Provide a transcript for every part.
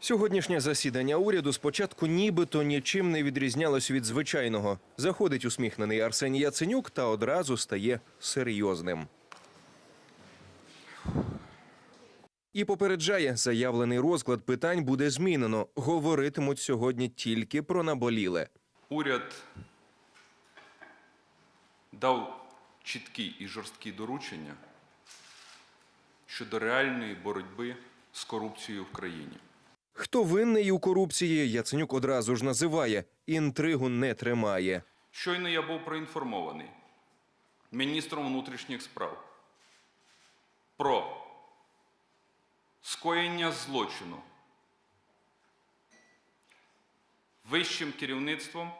Сьогоднішнє засідання уряду спочатку нібито нічим не відрізнялось від звичайного. Заходить усміхнений Арсеній Яценюк та одразу стає серйозним. І попереджає, заявлений розклад питань буде змінено. Говоритимуть сьогодні тільки про наболіле. Уряд дав чіткі і жорсткі доручення щодо реальної боротьби з корупцією в країні. Хто винний у корупції, Яценюк одразу ж називає. Інтригу не тримає. Щойно я був проінформований міністром внутрішніх справ про скоєння злочину вищим керівництвом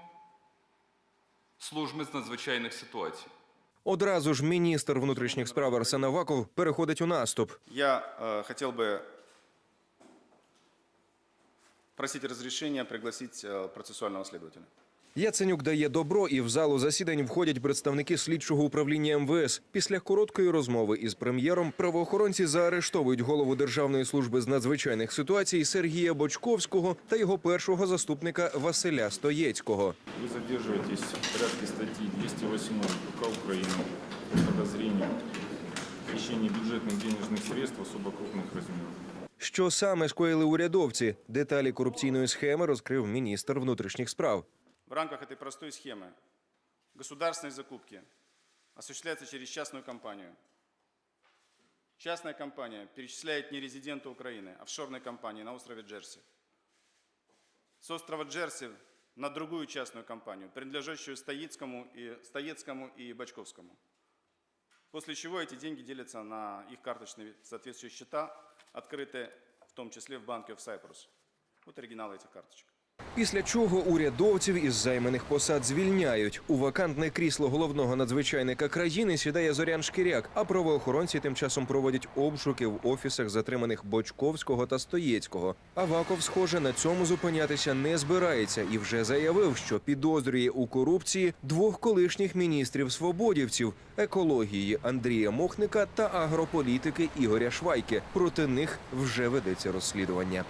служби з надзвичайних ситуацій. Одразу ж міністр внутрішніх справ Арсен Аваков переходить у наступ. Я э, хотел бы просить разрешения пригласить э, процессуального следователя. Яценюк дає добро, і в залу засідань входять представники слідчого управління МВС. Після короткої розмови із прем'єром правоохоронці заарештовують голову Державної служби з надзвичайних ситуацій Сергія Бочковського та його першого заступника Василя Стоєцького. Вы задерживаетесь в порядке статьи 208 УК Украины по подозрению в хищении бюджетных денежных средств особо крупных размеров. Що саме скоїли урядовці? Деталі корупційної схеми розкрив міністр внутрішніх справ. В рамках этой простой схемы государственные закупки осуществляются через частную компанию. Частная компания перечисляет не резиденту Украины, а офшорной компании на острове Джерси. С острова Джерси на другую частную компанию, принадлежащую Стоецкому и, Стоецкому и Бочковскому. После чего эти деньги делятся на их карточные соответствующие счета, открытые в том числе в банке в Cyprus. Вот оригиналы этих карточек. Після чого урядовців із займаних посад звільняють. У вакантне крісло головного надзвичайника країни сідає Зорян Шкіряк, а правоохоронці тим часом проводять обшуки в офісах затриманих Бочковського та Стоєцького. Аваков, схоже, на цьому зупинятися не збирається і вже заявив, що підозрює у корупції двох колишніх міністрів свободівців екології Андрія Мохника та агрополітики Ігоря Швайки. Проти них вже ведеться розслідування.